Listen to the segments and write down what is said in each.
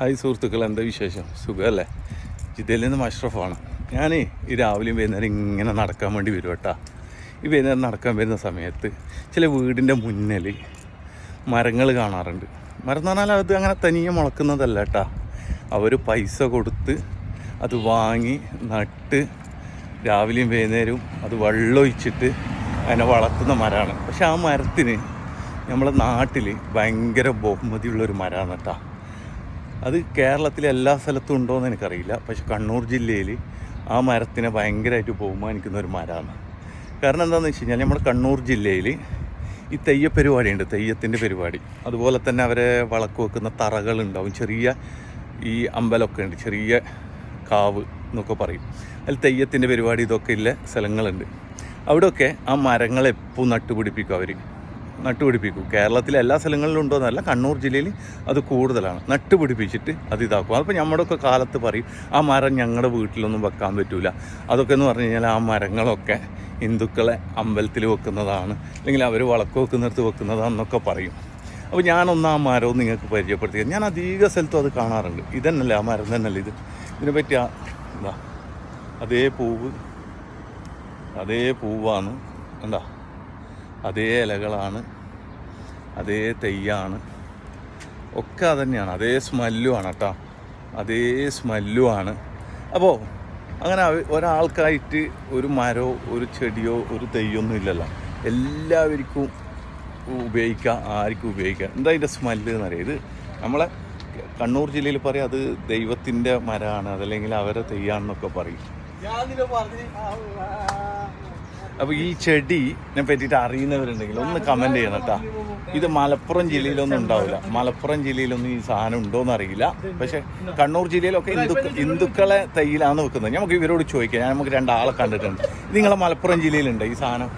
Hi സുഹൃത്തുക്കൾ എന്താ വിശേഷം? സുഖമല്ലേ? ജിദ്ദയിൽ നിന്ന് മഷ്റഫാണ് ഞാൻ ഈ രാവിലെയും വൈകുന്നേരം ഇങ്ങനെ നടക്കാൻ വേണ്ടി വരും കേട്ടോ. ഈ വൈകുന്നേരം നടക്കാൻ വരുന്ന സമയത്ത് ചില വീടിന്റെ മുന്നിൽ മരങ്ങൾ കാണാറുണ്ട്. മരം എന്ന് പറഞ്ഞാൽ അത് അങ്ങനെ തനിയെ മുളക്കുന്നതല്ല കേട്ടോ. അവർ പൈസ കൊടുത്ത് അത് വാങ്ങി നട്ട് രാവിലെയും വൈകുന്നേരവും അത് വെള്ളമൊഴിച്ചിട്ട് അതിനെ വളർത്തുന്ന മരമാണ്. പക്ഷെ ആ മരത്തിന് നമ്മളെ നാട്ടിൽ ഭയങ്കര ബഹുമതിയുള്ളൊരു മരമാണ് കേട്ടോ. അത് കേരളത്തിലെ എല്ലാ സ്ഥലത്തും ഉണ്ടോ എന്ന് എനിക്കറിയില്ല. പക്ഷെ കണ്ണൂർ ജില്ലയിൽ ആ മരത്തിനെ ഭയങ്കരമായിട്ട് ബഹുമാനിക്കുന്ന ഒരു മരമാണ്. കാരണം എന്താണെന്ന് വെച്ച് കഴിഞ്ഞാൽ നമ്മുടെ കണ്ണൂർ ജില്ലയിൽ ഈ തെയ്യ പരിപാടിയുണ്ട് തെയ്യത്തിന്റെ പരിപാടി. അതുപോലെ തന്നെ അവരെ വളക്ക് വെക്കുന്ന തറകളുണ്ടാവും ചെറിയ ഈ അമ്പലമൊക്കെ ഉണ്ട് ചെറിയ കാവ് എന്നൊക്കെ പറയും. അതിൽ തെയ്യത്തിന്റെ പരിപാടി ഇതൊക്കെ ഉള്ള സ്ഥലങ്ങളുണ്ട്. അവിടെയൊക്കെ ആ മരങ്ങളെപ്പോൾ നട്ടുപിടിപ്പിക്കും അവർ നട്ടുപിടിപ്പിക്കും. കേരളത്തിലെ എല്ലാ സ്ഥലങ്ങളിലും ഉണ്ടോ എന്നല്ല കണ്ണൂർ ജില്ലയിൽ അത് കൂടുതലാണ്. നട്ടുപിടിപ്പിച്ചിട്ട് അത് ഇതാക്കും. നമ്മുടെ നമ്മുടെയൊക്കെ കാലത്ത് പറയും ആ മരം ഞങ്ങളുടെ വീട്ടിലൊന്നും വെക്കാൻ പറ്റില്ല അതൊക്കെ എന്ന് പറഞ്ഞു കഴിഞ്ഞാൽ ആ മരങ്ങളൊക്കെ ഹിന്ദുക്കളെ അമ്പലത്തിൽ വെക്കുന്നതാണ് അല്ലെങ്കിൽ അവർ വളക്ക് വെക്കുന്നിടത്ത് വെക്കുന്നതാണെന്നൊക്കെ പറയും. അപ്പോൾ ഞാനൊന്ന് ആ മരവും നിങ്ങൾക്ക് പരിചയപ്പെടുത്തി ഞാൻ അധിക സ്ഥലത്തും അത് കാണാറുണ്ട്. ഇതന്നല്ലേ ആ മരം തന്നെയല്ലേ ഇത്. ഇതിനെ പറ്റി ആ എന്താ? അതേ പൂവ് അതേ പൂവാണ്. എന്താ അതേ ഇലകളാണ് അതേ തെയ്യാണ് ഒക്കെ അതന്നെയാണ് അതേ സ്മെല്ലുമാണ് കേട്ടോ അതേ സ്മെല്ലുമാണ്. അപ്പോൾ അങ്ങനെ ഒരാൾക്കായിട്ട് ഒരു മരോ ഒരു ചെടിയോ ഒരു തെയ്യൊന്നും ഇല്ലല്ലോ. എല്ലാവർക്കും ഉപയോഗിക്കാം ആർക്കും ഉപയോഗിക്കാം. എന്താ ഇതിന്റെ സ്മെല്ല് എന്നറിയാം ഇത് നമ്മളെ കണ്ണൂർ ജില്ലയിൽ പറയും അത് ദൈവത്തിന്റെ മരമാണ് അതല്ലെങ്കിൽ അവരെ തെയ്യാണെന്നൊക്കെ പറയും. അപ്പോൾ ഈ ചെടിനെ പറ്റിയിട്ട് അറിയുന്നവരുണ്ടെങ്കിൽ ഒന്ന് കമന്റ് ചെയ്യണം കേട്ടോ. ഇത് മലപ്പുറം ജില്ലയിലൊന്നും ഉണ്ടാവില്ല. മലപ്പുറം ജില്ലയിലൊന്നും ഈ സാധനം ഉണ്ടോയെന്ന് അറിയില്ല. പക്ഷേ കണ്ണൂർ ജില്ലയിലൊക്കെ ഹിന്ദു ഹിന്ദുക്കളെ തൈയിലാണ് വെക്കുന്നത് നമുക്ക് ഇവരോട് ചോദിക്കാം. ഞാൻ നമുക്ക് രണ്ടാളെ കണ്ടിട്ടുണ്ട്. ഇത് നിങ്ങളെ മലപ്പുറം ജില്ലയിലുണ്ട് ഈ സാധനം?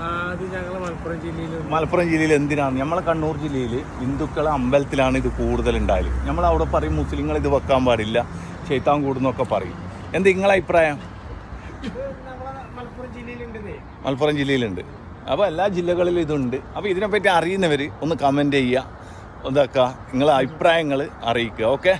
മലപ്പുറം ജില്ലയിൽ എന്തിനാണ് നമ്മളെ കണ്ണൂർ ജില്ലയിൽ ഹിന്ദുക്കളെ അമ്പലത്തിലാണ് ഇത് കൂടുതൽ ഉണ്ടായാലും നമ്മൾ അവിടെ പറയും മുസ്ലിങ്ങൾ ഇത് വെക്കാൻ പാടില്ല. ചെയ്ത്താൻ കൂടുന്നൊക്കെ പറയും. എന്താ നിങ്ങളെ അഭിപ്രായം? മലപ്പുറം ജില്ലയിലുണ്ട്. അപ്പോൾ എല്ലാ ജില്ലകളിലും ഇതുണ്ട്. അപ്പോൾ ഇതിനെപ്പറ്റി അറിയുന്നവർ ഒന്ന് കമന്റ് ചെയ്യുക. ഇതാക്കുക നിങ്ങളെ അഭിപ്രായങ്ങൾ അറിയിക്കുക. ഓക്കെ